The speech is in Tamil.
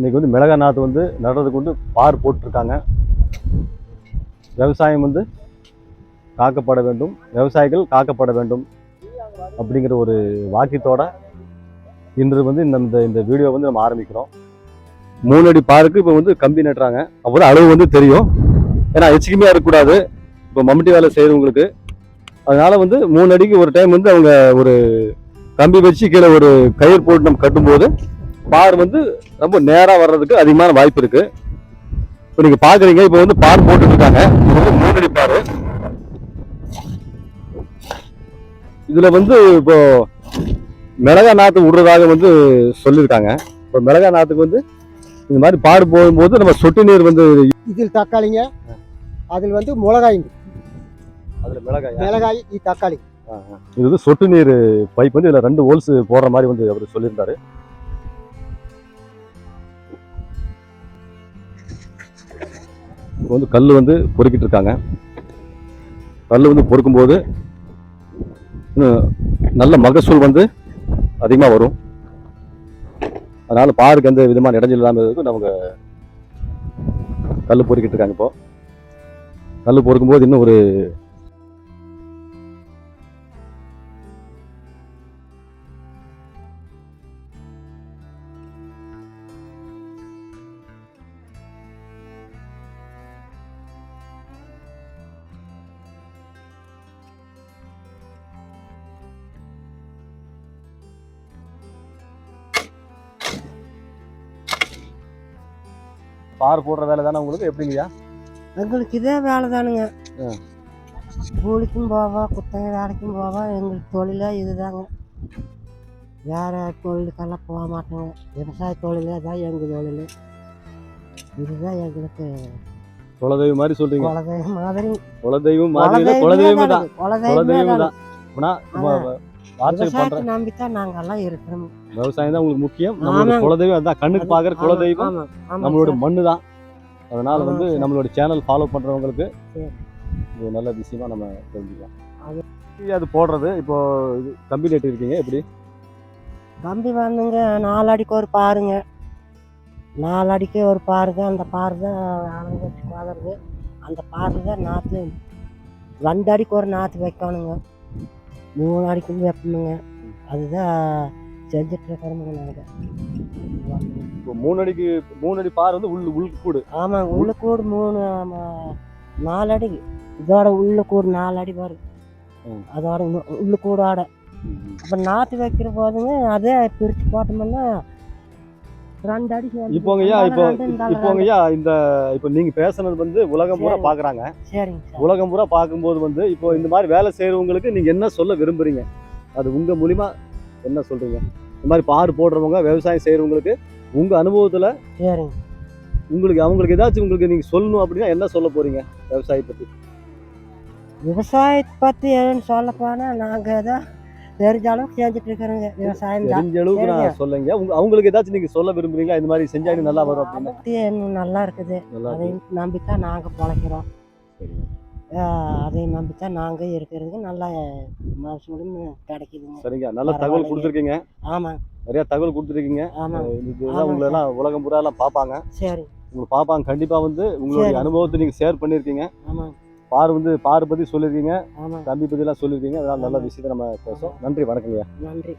இன்றைக்கி வந்து மிளகா நாற்று வந்து நடுறதுக்கு வந்து பார் போட்டிருக்காங்க. விவசாயம் வந்து காக்கப்பட வேண்டும். விவசாயிகள் காக்கப்பட வேண்டும் அப்படிங்கிற ஒரு வாக்கியத்தோட இன்று வந்து இந்த இந்த- இந்த வீடியோ வந்து நம்ம ஆரம்பிக்கிறோம். மூணு அடி பாருக்கு இப்போ வந்து கம்பி நட்டுறாங்க. அப்போதான் அளவு வந்து தெரியும். ஏன்னா எச்சிக்குமையாக இருக்கக்கூடாது. இப்போ மம்முட்டி வேலை செய்கிறவங்களுக்கு அதனால் வந்து மூணு அடிக்கு ஒரு டைம் வந்து அவங்க ஒரு கம்பி வச்சு கீழே ஒரு கயிறு போட்டு நம்ம கட்டும்போது பார் வந்து ரொம்ப நேரா வர்றதுக்கு அதிகமான வாய்ப்பு இருக்கு. இப்போ நீங்க பாக்குறீங்க இப்போ வந்து பார் போட்டுட்டு இருக்காங்க இது வந்து மூணு அடி பாரு. இதுல வந்து இப்போ மிளகா நாத்து விடுறதாக வந்து சொல்லியிருக்காங்க. இப்போ மிளகா நாத்துக்கு வந்து இந்த மாதிரி பாடு போகும்போது நம்ம சொட்டு நீர் வந்து இதில் தக்காளிங்க. அதில் வந்து மிளகாய்ங்க. அதுல மிளகாய்? மிளகாய் தக்காளி. இது வந்து சொட்டு நீர் பைப் வந்து இதுல ரெண்டு ஹோல்ஸ் போடுற மாதிரி வந்து அவர் சொல்லியிருந்தாரு. இப்போ வந்து கல் வந்து பொறுக்கிட்டு இருக்காங்க. கல் வந்து பொறுக்கும்போது இன்னும் நல்ல மகசூல் வந்து அதிகமாக வரும். அதனால் பாருக்கு எந்த விதமான இடைஞ்சல் இல்லாமல் இருக்கும் நமக்கு கல் பொறுக்கிட்டு இருக்காங்க இப்போ. கல் பொறுக்கும்போது இன்னும் ஒரு பார் போடுற வேலை தானே உங்களுக்கு? எப்படிங்கய்யா? எங்களுக்கு இதே வேலை தானுங்க. கூலிக்கும் போவோம் குத்தகை வேலைக்கும் போவோம் எங்களுக்கு தொழிலே இதுதாங்க. வேற தொழிலுக்கெல்லாம் போக மாட்டோங்க. விவசாய தொழிலே தான் எங்கள் தொழில். இதுதான் எங்களுக்கு குலதெய்வம் மாதிரி சொல்றீங்க. குலதெய்வம் மாதிரி. குலதெய்வம் மாதிரி குலதெய்வமே தான் குலதெய்வமே குலதெய்வம் தான் விவசாயத்தை நம்பி தான் நாங்கெல்லாம் இருக்கிறோம். விவசாயம் தான் உங்களுக்கு முக்கியம். நம்மளோட. குலதெய்வம் அதான் கண்ணுக்கு பாக்குற குலதெய்வம். நம்மளோட மண்ணு தான் அதனால வந்து. நம்மளோட சேனல் ஃபாலோ பண்றவங்களுக்கு சரி. இது நல்ல விஷயமா நம்ம தெரிஞ்சுக்கலாம். அது- போடுறது. இப்போ இது கம்பி நட்டு இருக்கீங்க. எப்படி? கம்பி வந்துங்க நாலு அடிக்கு ஒரு பாருங்க. நாலு அடிக்கு ஒரு பாருங்க. அந்த பாரு தான் வச்சு பாதுறது அந்த பாரு தான் நாற்று ரெண்டு அடிக்கு ஒரு நாற்று வைக்கணுங்க. மூணு அடிக்கும் வைப்பணுங்க அதுதான் செஞ்சுட்டு இருக்கிறோமுங்க நாங்கள் இப்போ மூணு அடிக்கு மூணு அடி பார் வந்து உள் உள்கூடு ஆமாங்க உள்ள கூடு மூணு நாலு அடி இதோட உள்ள கூடு நாலு அடி வரும் ம். அதோட உள்ள கூடோட அப்போ நாற்று வைக்கிற போதுங்க அதே பிரித்து போட்டோம்னா ரெண்டு இப்போ. இப்போங்கய்யா இந்த இப்போ நீங்க பேசுனது வந்து உலகம் பூரா. பாக்குறாங்க. சரிங்க உலகம் பூரா பார்க்கும்போது வந்து இப்போ இந்த மாதிரி வேலை செய்யறவங்களுக்கு நீங்க என்ன சொல்ல விரும்புறீங்க? அது உங்க மூலியமா என்ன சொல்றீங்க? இந்த மாதிரி பாரு போடுறவங்க விவசாயம் செய்யறவங்களுக்கு உங்க அனுபவத்துல சரிங்க. உங்களுக்கு அவங்களுக்கு ஏதாச்சும் உங்களுக்கு நீங்க சொல்லணும் அப்படின்னா என்ன சொல்ல போறீங்க விவசாயத்தை பத்தி? விவசாயத்தை பற்றி ஏன்னு சொல்ல போனால் நாங்கள் தான் தெரிஞ்ச அளவுக்கு செஞ்சுட்டு இருக்கிறோங்க விவசாயம் தெரிஞ்ச அளவுக்கு. நான் சொல்லுங்க. அவங்களுக்கு ஏதாச்சும் நீங்க சொல்ல விரும்புறீங்களா? இந்த மாதிரி செஞ்சா நல்லா வரும் அப்படின்னு. நல்லா இருக்குது. அதையும் நம்பித்தான் நாங்கள் பிழைக்கிறோம். அதையும் நம்பித்தான் நாங்கள் இருக்கிறதுக்கு நல்லா மகசூலும் கிடைக்குதுங்க. சரிங்க. நல்ல தகவல். கொடுத்துருக்கீங்க. ஆமாம் நிறைய தகவல் கொடுத்துருக்கீங்க. ஆமாங்க. உங்களை எல்லாம் உலகம் பூரா எல்லாம் பார்ப்பாங்க. சரி. உங்களுக்கு பார்ப்பாங்க. கண்டிப்பா வந்து உங்களுடைய. அனுபவத்தை நீங்க ஷேர் பண்ணிருக்கீங்க. ஆமாம் பார் வந்து பார் பத்தி சொல்லியிருக்கீங்க தம்பி பத்தி எல்லாம் சொல்லியிருக்கீங்க அதனால நல்ல விஷயத்தை நம்ம பேசுவோம். நன்றி வணக்கங்க நன்றி.